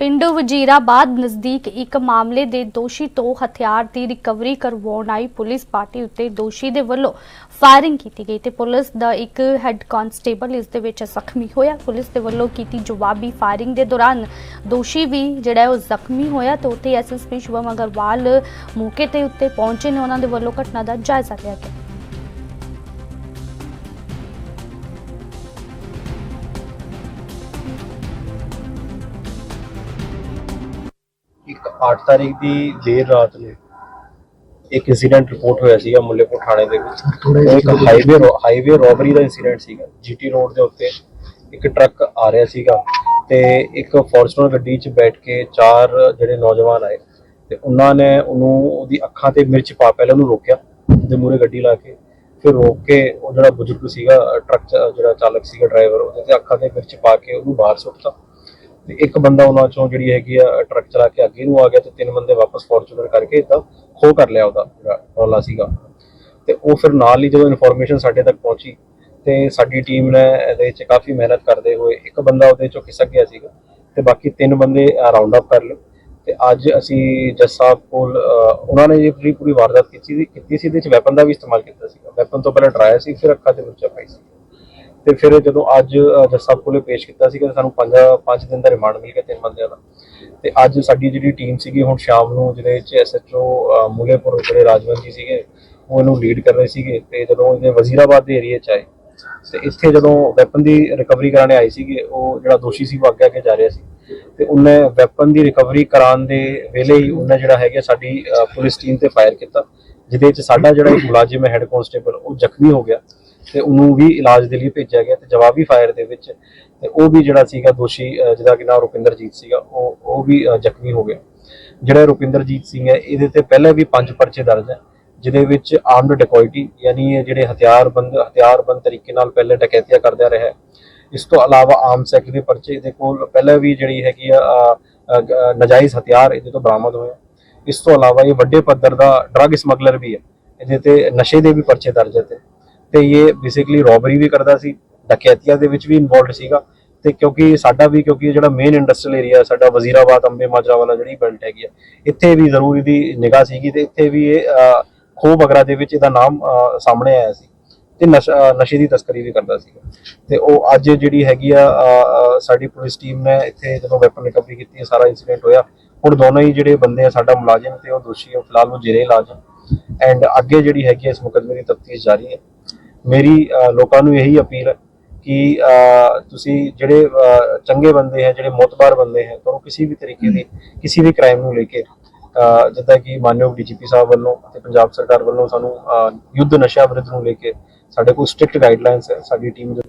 ਪਿੰਡ ਵਜੀਰਾਬਾਦ ਨਜ਼ਦੀਕ ਇੱਕ ਮਾਮਲੇ ਦੇ ਦੋਸ਼ੀ ਤੋਂ ਹਥਿਆਰ ਦੀ ਰਿਕਵਰੀ ਕਰਵਾਉਣ ਆਈ ਪੁਲਿਸ ਪਾਰਟੀ ਉੱਤੇ ਦੋਸ਼ੀ ਦੇ ਵੱਲੋਂ ਫਾਇਰਿੰਗ ਕੀਤੀ ਗਈ ਤੇ ਪੁਲਿਸ ਦਾ ਇੱਕ ਹੈੱਡ ਕਾਂਸਟੇਬਲ ਇਸ ਦੇ ਵਿੱਚ ਜ਼ਖਮੀ ਹੋਇਆ। ਪੁਲਿਸ ਦੇ ਵੱਲੋਂ ਕੀਤੀ ਜਵਾਬੀ ਫਾਇਰਿੰਗ ਦੇ ਦੌਰਾਨ ਦੋਸ਼ੀ ਵੀ ਜਿਹੜਾ ਉਹ ਜ਼ਖਮੀ ਹੋਇਆ ਤੇ ਉੱਥੇ ਐਸਐਸਪੀ ਸ਼ੁਭਮ ਅਗਰਵਾਲ ਮੌਕੇ ਤੇ ਉੱਤੇ ਪਹੁੰਚੇ ਨੇ। ਉਹਨਾਂ ਦੇ ਵੱਲੋਂ ਘਟਨਾ ਦਾ ਜਾਇਜ਼ਾ ਲਿਆ ਗਿਆ। 8 ਤਾਰੀਖ ਦੀ ਦੇਰ ਰਾਤ ਨੂੰ ਇੱਕ ਇਨਸੀਡੈਂਟ ਰਿਪੋਰਟ ਹੋਇਆ ਸੀਗਾ ਮੁੱਲੇਪੁਰ ਥਾਣੇ ਦੇ ਵਿੱਚ। ਇੱਕ ਹਾਈਵੇ ਹਾਈਵੇ ਰੋਬਰੀ ਦਾ ਇਨਸੀਡੈਂਟ ਸੀਗਾ। ਜੀਟੀ ਰੋਡ ਦੇ ਉੱਤੇ ਇੱਕ ਟਰੱਕ ਆ ਰਿਹਾ ਸੀਗਾ ਤੇ ਇੱਕ ਫੋਰਚੂਨਰ ਗੱਡੀ 'ਚ ਬੈਠ ਕੇ ਚਾਰ ਜਿਹੜੇ ਨੌਜਵਾਨ ਆਏ ਤੇ ਉਹਨਾਂ ਨੇ ਉਹਨੂੰ ਉਹਦੀ ਅੱਖਾਂ ਤੇ ਮਿਰਚ ਪਾ ਪਹਿਲਾਂ ਉਹਨੂੰ ਰੋਕਿਆ ਉਹਦੇ ਮੂਹਰੇ ਗੱਡੀ ਲਾ ਕੇ ਫਿਰ ਰੋਕ ਕੇ ਉਹ ਜਿਹੜਾ ਬਜ਼ੁਰਗ ਸੀਗਾ ਟਰੱਕ ਜਿਹੜਾ ਚਾਲਕ ਸੀਗਾ ਡਰਾਈਵਰ ਉਹਦੇ ਤੇ ਅੱਖਾਂ ਤੇ ਮਿਰਚ ਪਾ ਕੇ ਉਹਨੂੰ ਬਾਹਰ ਸੁੱਟਤਾ। ਤੇ ਇੱਕ ਬੰਦਾ ਉਹਨਾਂ ਚੋਂ ਜਿਹੜੀ ਹੈਗੀ ਆ ਟਰੱਕ ਚਲਾ ਕੇ ਅੱਗੇ ਨੂੰ ਆ ਗਿਆ ਤੇ ਤਿੰਨ ਬੰਦੇ ਵਾਪਸ ਫੋਰਚੂਨਰ ਕਰਕੇ ਇਦਾਂ ਖੋ ਕਰ ਲਿਆ ਉਹਦਾ, ਜਿਹੜਾ ਰੌਲਾ ਸੀਗਾ। ਤੇ ਉਹ ਫਿਰ ਨਾਲ ਹੀ ਜਦੋਂ ਇਨਫੋਰਮੇਸ਼ਨ ਸਾਡੇ ਤੱਕ ਪਹੁੰਚੀ ਤੇ ਸਾਡੀ ਟੀਮ ਨੇ ਇਹਦੇ ਵਿੱਚ ਕਾਫੀ ਮਿਹਨਤ ਕਰਦੇ ਹੋਏ ਇੱਕ ਬੰਦਾ ਉਹਦੇ ਚੋਂ ਖਿਸਕ ਗਿਆ ਸੀਗਾ ਤੇ ਬਾਕੀ ਤਿੰਨ ਬੰਦੇ ਰਾਉਂਡ ਅਪ ਕਰ ਲਏ। ਤੇ ਅੱਜ ਅਸੀਂ ਜੱਜ ਸਾਹਿਬ ਕੋਲ ਉਹਨਾਂ ਨੇ ਇਹ ਪੂਰੀ ਪੂਰੀ ਵਾਰਦਾਤ ਕੀਤੀ ਸੀ ਕੀਤੀ ਸੀ, ਇਹਦੇ ਵਿੱਚ ਵੈਪਨ ਦਾ ਵੀ ਇਸਤੇਮਾਲ ਕੀਤਾ ਸੀਗਾ। ਵੈਪਨ ਤੋਂ ਪਹਿਲਾਂ ਡਰਾਇਆ ਸੀ, ਫਿਰ ਅੱਖਾਂ ਤੇ ਮਿਰਚਾਂ ਪਾਈ ਸੀ। ਤੇ ਫਿਰ ਜਦੋਂ ਅੱਜ ਜੱਜ ਸਾਹਿਬ ਕੋਲੇ ਪੇਸ਼ ਕੀਤਾ ਸੀਗਾ ਸਾਨੂੰ 5 5 ਦਿਨ ਦਾ ਰਿਮਾਂਡ ਮਿਲ ਗਿਆ ਤਿੰਨ ਬੰਦਿਆਂ ਦਾ। ਤੇ ਅੱਜ ਸਾਡੀ ਜਿਹੜੀ ਟੀਮ ਸੀਗੀ, ਹੁਣ ਸ਼ਾਮ ਨੂੰ ਜਿਹਦੇ ਵਿੱਚ ਐਸਐਚਓ ਮੂਲੇਪੁਰ ਜਿਹੜੇ ਰਾਜਵੰਤ ਜੀ ਸੀਗੇ, ਉਹ ਇਹਨੂੰ ਲੀਡ ਕਰ ਰਹੇ ਸੀਗੇ ਤੇ ਜਦੋਂ ਇਹਦੇ ਵਜ਼ੀਰਾਬਾਦ ਦੇ ਏਰੀਆ 'ਚ ਆਏ, ਤੇ ਇੱਥੇ ਜਦੋਂ ਵੈਪਨ ਦੀ ਰਿਕਵਰੀ ਕਰਾਣੇ ਆਏ ਸੀਗੇ, ਉਹ ਜਿਹੜਾ ਦੋਸ਼ੀ ਸੀ, ਉਹ ਅੱਗੇ ਅੱਗੇ ਜਾ ਰਿਹਾ ਸੀ। ਤੇ ਉਹਨੇ ਵੈਪਨ ਦੀ ਰਿਕਵਰੀ ਕਰਾਉਣ ਦੇ ਵੇਲੇ ਹੀ ਉਹਨੇ ਜਿਹੜਾ ਹੈਗਾ ਸਾਡੀ ਪੁਲਿਸ ਟੀਮ ਤੇ ਫਾਇਰ ਕੀਤਾ, ਜਿਹਦੇ ਵਿੱਚ ਸਾਡਾ ਜਿਹੜਾ ਇੱਕ ਮੁਲਾਜ਼ਮ ਹੈ ਹੈੱਡ ਕਾਂਸਟੇਬਲ ਉਹ ਜ਼ਖਮੀ ਹੋ ਗਿਆ। ਤੇ ਉਹਨੂੰ ਵੀ ਇਲਾਜ ਦੇ ਲਈ ਭੇਜਿਆ ਗਿਆ ਤੇ ਜਵਾਬੀ ਫਾਇਰ ਦੇ ਵਿੱਚ ਤੇ ਉਹ ਵੀ ਜਿਹੜਾ ਸੀਗਾ ਦੋਸ਼ੀ ਜਿਹਦਾ ਕਿ ਨਾਮ ਰੁਪਿੰਦਰਜੀਤ ਸੀਗਾ ਉਹ ਉਹ ਵੀ ਜ਼ਖਮੀ ਹੋ ਗਿਆ। ਜਿਹੜਾ ਰੁਪਿੰਦਰਜੀਤ ਸਿੰਘ ਹੈ ਇਹਦੇ ਤੇ ਪਹਿਲੇ ਵੀ ਪੰਜ ਪਰਚੇ ਦਰਜ ਹੈ ਜਿਹਦੇ ਵਿੱਚ ਆਰਮਡ ਡਕੋਇਟੀ ਯਾਨੀ ਇਹ ਜਿਹੜੇ ਹਥਿਆਰਬੰਦ ਹਥਿਆਰਬੰਦ ਤਰੀਕੇ ਨਾਲ ਪਹਿਲੇ ਡਕੈਤੀਆਂ ਕਰਦਾ ਰਿਹਾ ਇਸ ਤੋਂ ਇਲਾਵਾ ਆਮ ਸੈਕ ਦੇ ਪਰਚੇ ਇਹਦੇ ਕੋਲ ਪਹਿਲਾਂ ਵੀ ਜਿਹੜੀ ਹੈਗੀ ਆ ਅ, ਨਾਜਾਇਜ਼ ਹਥਿਆਰ ਇਹਦੇ ਤੋਂ ਬਰਾਮਦ ਹੋਏ ਇਸ ਤੋਂ ਇਲਾਵਾ ਇਹ ਵੱਡੇ ਪੱਧਰ ਦਾ ਡਰੱਗ ਸਮਗਲਰ ਵੀ ਹੈ ਇਹਦੇ ਤੇ ਨਸ਼ੇ ਦੇ ਵੀ ਪਰਚੇ ਦਰਜ ਹੈ ਤੇ ਇਹ ਬੇਸਿਕਲੀ ਰੋਬਰੀ ਵੀ ਕਰਦਾ ਸੀ, ਡਕੈਤੀਆਂ ਦੇ ਵਿੱਚ ਵੀ ਇਨਵੋਲਡ ਸੀਗਾ ਤੇ ਕਿਉਂਕਿ ਸਾਡਾ ਵੀ, ਕਿਉਂਕਿ ਜਿਹੜਾ ਮੇਨ ਇੰਡਸਟਰੀਅਲ ਏਰੀਆ ਸਾਡਾ ਵਜ਼ੀਰਾਬਾਦ, ਅੰਬੇ ਮਾਜਰਾ ਵਾਲਾ ਜਿਹੜੀ ਬੈਲਟ ਹੈਗੀ ਆ, ਇੱਥੇ ਵੀ ਜ਼ਰੂਰ ਇਹਦੀ ਨਿਗਾਹ ਸੀਗੀ ਤੇ ਇੱਥੇ ਵੀ ਇਹ ਖੋਹ ਵਗੈਰਾ ਦੇ ਵਿੱਚ ਇਹਦਾ ਨਾਮ ਸਾਹਮਣੇ ਆਇਆ ਸੀ ਤੇ ਨਸ਼ੇ ਦੀ ਤਸਕਰੀ ਵੀ ਕਰਦਾ ਸੀਗਾ ਤੇ ਉਹ ਅੱਜ ਜਿਹੜੀ ਹੈਗੀ ਆ ਸਾਡੀ ਪੁਲਿਸ ਟੀਮ ਨੇ ਇੱਥੇ ਜਦੋਂ ਵੈਪਨ ਰਿਕਵਰੀ ਕੀਤੀ ਹੈ, ਸਾਰਾ ਇਨਸੀਡੈਂਟ ਹੋਇਆ, ਹੁਣ ਦੋਨੋਂ ਹੀ ਜਿਹੜੇ ਬੰਦੇ ਆ ਸਾਡਾ ਮੁਲਾਜ਼ਮ ਤੇ ਉਹ ਦੋਸ਼ੀ ਆ ਫਿਲਹਾਲ ਉਹ ਜੇਰੇ ਇਲਾਜ ਐਂਡ ਅੱਗੇ ਜਿਹੜੀ ਹੈਗੀ ਹੈ ਇਸ ਮੁਕੱਦਮੇ ਦੀ ਤਫਤੀਸ਼ ਜਾਰੀ ਹੈ। ਮੇਰੀ ਲੋਕਾਂ ਨੂੰ ਇਹੀ ਅਪੀਲ ਹੈ ਕਿ ਤੁਸੀਂ ਜਿਹੜੇ ਚੰਗੇ ਬੰਦੇ ਹੈ ਜਿਹੜੇ ਮੋਤਬਾਰ ਬੰਦੇ ਹੈ ਤੁਹਾਨੂੰ ਕਿਸੇ ਵੀ ਤਰੀਕੇ ਦੀ ਕਿਸੇ ਵੀ ਕ੍ਰਾਈਮ ਨੂੰ ਲੈ ਕੇ ਅ, ਜਿੱਦਾਂ ਕਿ ਮਾਨਯੋਗ ਡੀਜੀਪੀ ਸਾਹਿਬ ਵੱਲੋਂ ਤੇ ਪੰਜਾਬ ਸਰਕਾਰ ਵੱਲੋਂ ਸਾਨੂੰ ਯੁੱਧ ਨਸ਼ਾ ਵਿਰੁੱਧ ਨੂੰ ਲੈ ਕੇ ਸਾਡੇ ਕੋਲ ਸਟ੍ਰਿਕਟ ਗਾਈਡਲਾਈਨਸ ਹੈ ਸਾਡੀ ਟੀਮ ਦੇ